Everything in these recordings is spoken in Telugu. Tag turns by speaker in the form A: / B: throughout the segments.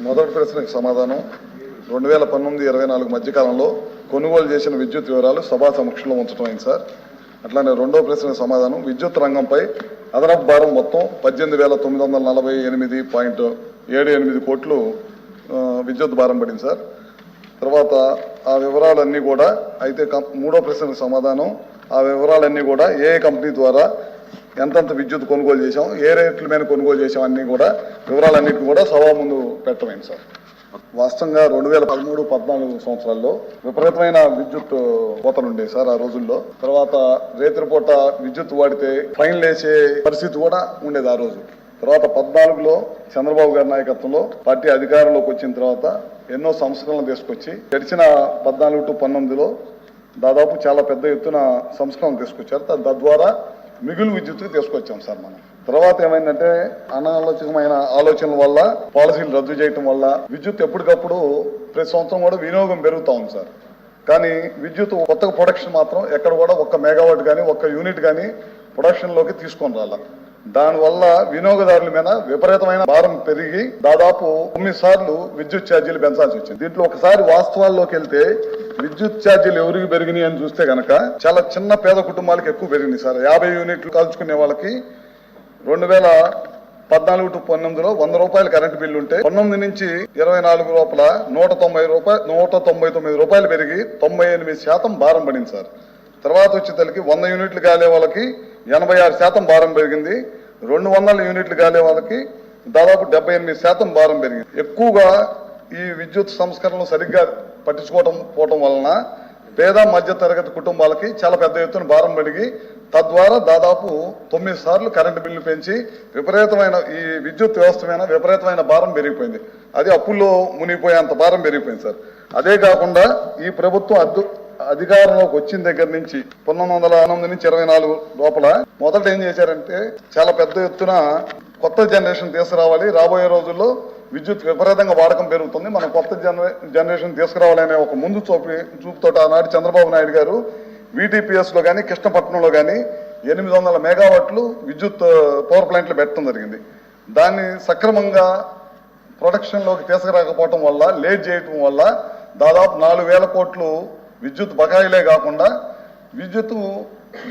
A: మొదటి ప్రశ్నకు సమాధానం. రెండు వేల పంతొమ్మిది ఇరవై నాలుగు మధ్యకాలంలో కొనుగోలు చేసిన విద్యుత్ వివరాలు సభా సమక్షంలో ఉంచడం అయింది సార్. అట్లానే రెండో ప్రశ్నకు సమాధానం. విద్యుత్ రంగంపై అదనపు భారం మొత్తం పద్దెనిమిది వేల తొమ్మిది వందల నలభై ఎనిమిది పాయింట్ ఏడు ఎనిమిది కోట్లు విద్యుత్ భారం పడింది సార్. తర్వాత ఆ వివరాలన్నీ కూడా అయితే కం- మూడో ప్రశ్నకు సమాధానం. ఆ వివరాలన్నీ కూడా ఏ కంపెనీ ద్వారా ఎంతెంత విద్యుత్ కొనుగోలు చేశాం ఏ రేట్ల మీద కొనుగోలు చేసాం అన్నీ కూడా వివరాలన్నింటినీ కూడా సభా ముందు పెట్టమైంది సార్. వాస్తవంగా రెండు వేల పదమూడు పద్నాలుగు సంవత్సరాల్లో విపరీతమైన విద్యుత్ కోతలు ఉండేవి సార్ ఆ రోజుల్లో. తర్వాత రేత్రిపూట విద్యుత్ వాడితే ఫైన్లు వేసే పరిస్థితి కూడా ఉండేది ఆ రోజు. తర్వాత పద్నాలుగులో చంద్రబాబు గారి నాయకత్వంలో పార్టీ అధికారంలోకి వచ్చిన తర్వాత ఎన్నో సంస్కరణలు తీసుకొచ్చి గడిచిన పద్నాలుగు టు పంతొమ్మిదిలో దాదాపు చాలా పెద్ద ఎత్తున సంస్కరణలు తీసుకొచ్చారు. తద్వారా మిగులు విద్యుత్ తీసుకొచ్చాం సార్ మనం. తర్వాత ఏమైందంటే అనాలోచితమైన ఆలోచనల వల్ల పాలసీలు రద్దు చేయటం వల్ల విద్యుత్ ఎప్పటికప్పుడు ప్రతి సంవత్సరం కూడా వినియోగం పెరుగుతూ ఉంది సార్. కానీ విద్యుత్ కొత్త ప్రొడక్షన్ మాత్రం ఎక్కడ కూడా ఒక్క మెగావాట్ కానీ ఒక్క యూనిట్ కానీ ప్రొడక్షన్లోకి తీసుకొని రాలా. దానివల్ల వినియోగదారుల మీద విపరీతమైన భారం పెరిగి దాదాపు తొమ్మిది సార్లు విద్యుత్ ఛార్జీలు పెంచాల్సి వచ్చింది. దీంట్లో ఒకసారి వాస్తవాల్లోకి వెళ్తే విద్యుత్ ఛార్జీలు ఎవరికి పెరిగినాయి అని చూస్తే కనుక చాలా చిన్న పేద కుటుంబాలకు ఎక్కువ పెరిగినాయి సార్. యాభై యూనిట్లు కాల్చుకునే వాళ్ళకి రెండు వేల పద్నాలుగు టు పంతొమ్మిదిలో వంద రూపాయలు కరెంటు బిల్లు ఉంటే పంతొమ్మిది నుంచి ఇరవై నాలుగు లోపల నూట తొంభై రూపాయలు నూట తొంభై తొమ్మిది రూపాయలు పెరిగి తొంభై ఎనిమిది శాతం భారం పడింది సార్. తర్వాత వచ్చేసరికి వంద యూనిట్లు కాలే వాళ్ళకి ఎనభై ఆరు శాతం భారం పెరిగింది. రెండు వందల యూనిట్లు కాలే వాళ్ళకి దాదాపు డెబ్బై ఎనిమిది శాతం భారం పెరిగింది. ఎక్కువగా ఈ విద్యుత్ సంస్కరణలు సరిగ్గా పట్టించుకోవటం పోవటం వలన పేద మధ్య తరగతి కుటుంబాలకి చాలా పెద్ద ఎత్తున భారం పెరిగి తద్వారా దాదాపు తొమ్మిది సార్లు కరెంటు బిల్లు పెంచి విపరీతమైన ఈ విద్యుత్ వ్యవస్థ మీద విపరీతమైన భారం పెరిగిపోయింది. అది అప్పుల్లో మునిగిపోయేంత భారం పెరిగిపోయింది సార్. అదే కాకుండా ఈ ప్రభుత్వం అద్దు అధికారంలోకి వచ్చిన దగ్గర నుంచి పంతొమ్మిది వందల ఎనిమిది నుంచి ఇరవై నాలుగు లోపల మొదట ఏం చేశారంటే చాలా పెద్ద ఎత్తున కొత్త జనరేషన్ తీసుకురావాలి. రాబోయే రోజుల్లో విద్యుత్ విపరీతంగా వాడకం పెరుగుతుంది. మనం కొత్త జనరే జనరేషన్ తీసుకురావాలనే ఒక ముందు చూపి చూపుతో ఆనాడు చంద్రబాబు నాయుడు గారు వీటీపీఎస్లో కానీ కృష్ణపట్నంలో కానీ ఎనిమిది వందల మెగావాట్లు విద్యుత్ పవర్ ప్లాంట్లు పెట్టడం జరిగింది. దాన్ని సక్రమంగా ప్రొడక్షన్లోకి తీసుకురాకపోవటం వల్ల లేట్ చేయటం వల్ల దాదాపు నాలుగు వేల కోట్లు విద్యుత్ బకాయిలే కాకుండా విద్యుత్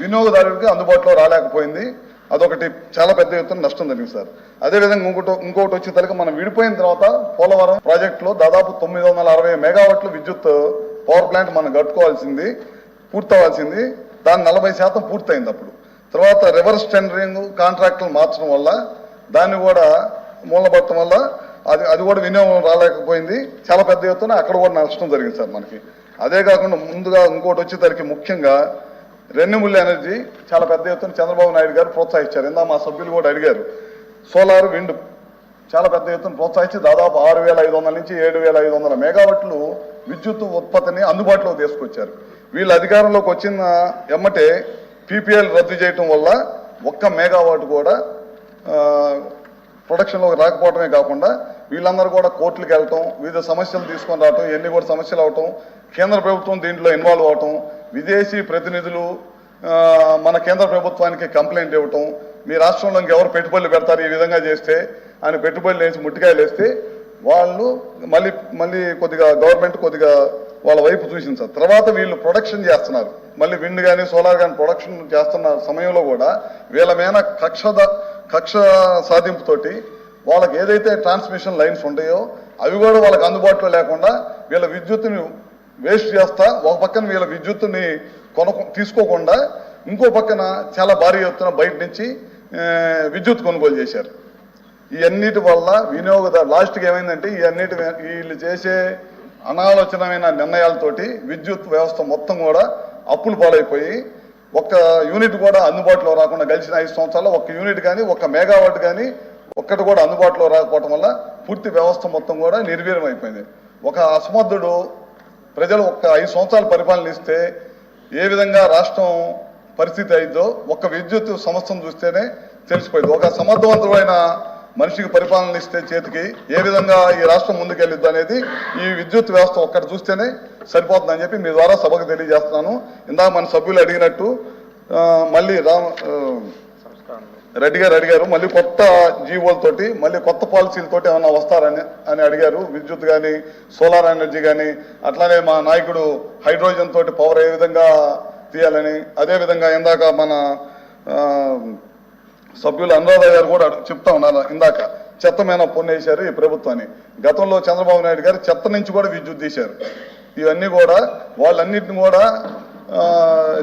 A: వినియోగదారుడికి అందుబాటులో రాలేకపోయింది. అదొకటి చాలా పెద్ద ఎత్తున నష్టం జరిగింది సార్. అదేవిధంగా ఇంకోటి ఇంకోటి వచ్చేసరికి మనం విడిపోయిన తర్వాత పోలవరం ప్రాజెక్టులో దాదాపు తొమ్మిది వందల అరవై మెగావాట్ల విద్యుత్ పవర్ ప్లాంట్ మనం కట్టుకోవాల్సింది పూర్తవాల్సింది దాని నలభై శాతం పూర్తయింది అప్పుడు. తర్వాత రివర్స్ టెండరింగ్ కాంట్రాక్టులు మార్చడం వల్ల దాన్ని కూడా మూలపడటం వల్ల అది అది కూడా వినియోగం రాలేకపోయింది. చాలా పెద్ద ఎత్తున అక్కడ కూడా నష్టం జరిగింది సార్ మనకి. అదే కాకుండా ముందుగా ఇంకోటి వచ్చేసరికి ముఖ్యంగా రెన్యూబుల్ ఎనర్జీ చాలా పెద్ద ఎత్తున చంద్రబాబు నాయుడు గారు ప్రోత్సహించారు. ఇందా మా సభ్యులు కూడా అడిగారు సోలార్ విండ్ చాలా పెద్ద ఎత్తున ప్రోత్సహించి దాదాపు ఆరు వేల ఐదు వందల నుంచి ఏడు వేల ఐదు వందల మెగావాట్లు విద్యుత్ ఉత్పత్తిని అందుబాటులో తీసుకొచ్చారు. వీళ్ళు అధికారంలోకి వచ్చిన ఎమ్మటే పీపీఎల్ రద్దు చేయటం వల్ల ఒక్క మెగావాట్ కూడా ప్రొడక్షన్లోకి రాకపోవటమే కాకుండా వీళ్ళందరూ కూడా కోర్టులకు వెళ్ళటం వివిధ సమస్యలు తీసుకొని రావటం ఇవన్నీ కూడా సమస్యలు అవటం కేంద్ర ప్రభుత్వం దీంట్లో ఇన్వాల్వ్ అవటం విదేశీ ప్రతినిధులు మన కేంద్ర ప్రభుత్వానికి కంప్లైంట్ ఇవ్వటం మీ రాష్ట్రంలో ఎవరు పెట్టుబడులు పెడతారు ఈ విధంగా చేస్తే ఆయన పెట్టుబడులు వేసి ముట్టికాయలు వేస్తే వాళ్ళు మళ్ళీ మళ్ళీ కొద్దిగా గవర్నమెంట్ కొద్దిగా వాళ్ళ వైపు చూసింది సార్. తర్వాత వీళ్ళు ప్రొడక్షన్ చేస్తున్నారు. మళ్ళీ విండ్ కానీ సోలార్ కానీ ప్రొడక్షన్ చేస్తున్న సమయంలో కూడా వీళ్ళ మీద కక్ష కక్ష సాధింపుతోటి వాళ్ళకి ఏదైతే ట్రాన్స్మిషన్ లైన్స్ ఉంటాయో అవి కూడా వాళ్ళకి అందుబాటులో లేకుండా వీళ్ళ విద్యుత్తుని వేస్ట్ చేస్తా ఒక పక్కన వీళ్ళ విద్యుత్తుని కొన తీసుకోకుండా ఇంకో పక్కన చాలా భారీ ఎత్తున బయట నుంచి విద్యుత్ కొనుగోలు చేశారు. ఇవన్నిటి వల్ల వినియోగదారు లాస్ట్కి ఏమైందంటే ఇవన్నిటి వీళ్ళు చేసే అనాలోచనమైన నిర్ణయాలతోటి విద్యుత్ వ్యవస్థ మొత్తం కూడా అప్పులు పాలైపోయి ఒక్క యూనిట్ కూడా అందుబాటులో రాకుండా గడిచిన ఐదు సంవత్సరాల్లో ఒక్క యూనిట్ కానీ ఒక్క మెగావాట్ కానీ ఒక్కటి కూడా అందుబాటులో రాకపోవటం వల్ల పూర్తి వ్యవస్థ మొత్తం కూడా నిర్వీర్యం అయిపోయింది. ఒక అసమర్థుడు ప్రజలు ఒక్క ఐదు సంవత్సరాలు పరిపాలన ఇస్తే ఏ విధంగా రాష్ట్రం పరిస్థితి అయిందో ఒక్క విద్యుత్ సంస్థను చూస్తేనే తెలిసిపోయింది. ఒక సమర్థవంతమైన మనిషికి పరిపాలన ఇస్తే చేతికి ఏ విధంగా ఈ రాష్ట్రం ముందుకెళ్ళిద్దు అనేది ఈ విద్యుత్ వ్యవస్థ ఒక్కటి చూస్తేనే సరిపోతుందని చెప్పి మీ ద్వారా సభకు తెలియజేస్తున్నాను. ఇందాక మన సభ్యులు అడిగినట్టు మళ్ళీ రా రెడ్డి గారు అడిగారు మళ్ళీ కొత్త జీవోలతోటి మళ్ళీ కొత్త పాలసీలతోటి ఏమన్నా వస్తారని అని అడిగారు. విద్యుత్ కానీ సోలార్ ఎనర్జీ కానీ అట్లానే మా నాయకుడు హైడ్రోజన్ తోటి పవర్ ఏ విధంగా తీయాలని అదేవిధంగా ఇందాక మన సభ్యులు అనురాధ గారు కూడా చెప్తా ఉన్నారు ఇందాక. చెత్త మీద పొన్నేశారు ఈ ప్రభుత్వాన్ని. గతంలో చంద్రబాబు నాయుడు గారు చెత్త నుంచి కూడా విద్యుత్ తీశారు. ఇవన్నీ కూడా వాళ్ళన్నిటిని కూడా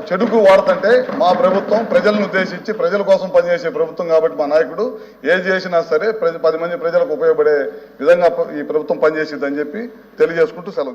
A: చెడుకు వాడుతుంటే మా ప్రభుత్వం ప్రజలను ఉద్దేశించి ప్రజల కోసం పనిచేసే ప్రభుత్వం కాబట్టి మా నాయకుడు ఏది చేసినా సరే ప్రజ పది మంది ప్రజలకు ఉపయోగపడే విధంగా ఈ ప్రభుత్వం పనిచేసిద్దని చెప్పి తెలియజేసుకుంటూ సెలవు